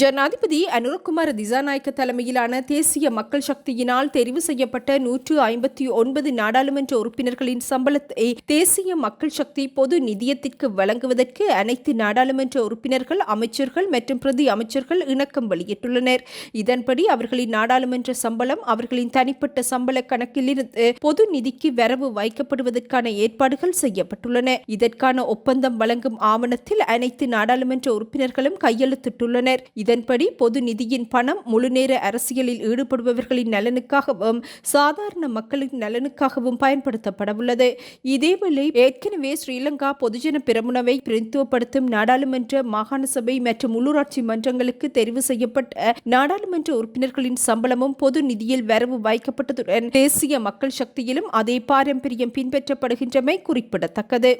ஜனாதிபதி அனுரகுமார் திசாநாயக்க தலைமையிலான தேசிய மக்கள் சக்தியினால் தெரிவு செய்யப்பட்ட நூற்று ஐம்பத்தி ஒன்பது நாடாளுமன்ற உறுப்பினர்களின் சம்பளத்தை தேசிய மக்கள் சக்தி பொது நிதியத்திற்கு வழங்குவதற்கு அனைத்து நாடாளுமன்ற உறுப்பினர்கள் அமைச்சர்கள் மற்றும் பிரதி அமைச்சர்கள் இணக்கம் வெளியிட்டுள்ளனர். இதன்படி அவர்களின் நாடாளுமன்ற சம்பளம் அவர்களின் தனிப்பட்ட சம்பள கணக்கிலிருந்து பொது நிதிக்கு வரவு வைக்கப்படுவதற்கான ஏற்பாடுகள் செய்யப்பட்டுள்ளன. இதற்கான ஒப்பந்தம் வழங்கும் ஆவணத்தில் அனைத்து நாடாளுமன்ற உறுப்பினர்களும் கையெழுத்திட்டுள்ளனர். இதன்படி பொது நிதியின் பணம் முழுநேர அரசியலில் ஈடுபடுபவர்களின் நலனுக்காகவும் சாதாரண மக்களின் நலனுக்காகவும் பயன்படுத்தப்படவுள்ளது. இதேவேளை ஏற்கனவே ஸ்ரீலங்கா பொதுஜன பிரமுனவை பிரதித்துவப்படுத்தும் நாடாளுமன்ற மாகாண சபை மற்றும் உள்ளூராட்சி மன்றங்களுக்கு தெரிவு செய்யப்பட்ட நாடாளுமன்ற உறுப்பினர்களின் சம்பளமும் பொது நிதியில் வரவு வைக்கப்பட்டதுடன் தேசிய மக்கள் சக்தியிலும் அதே பாரம்பரியம் பின்பற்றப்படுகின்றமை குறிப்பிடத்தக்கது.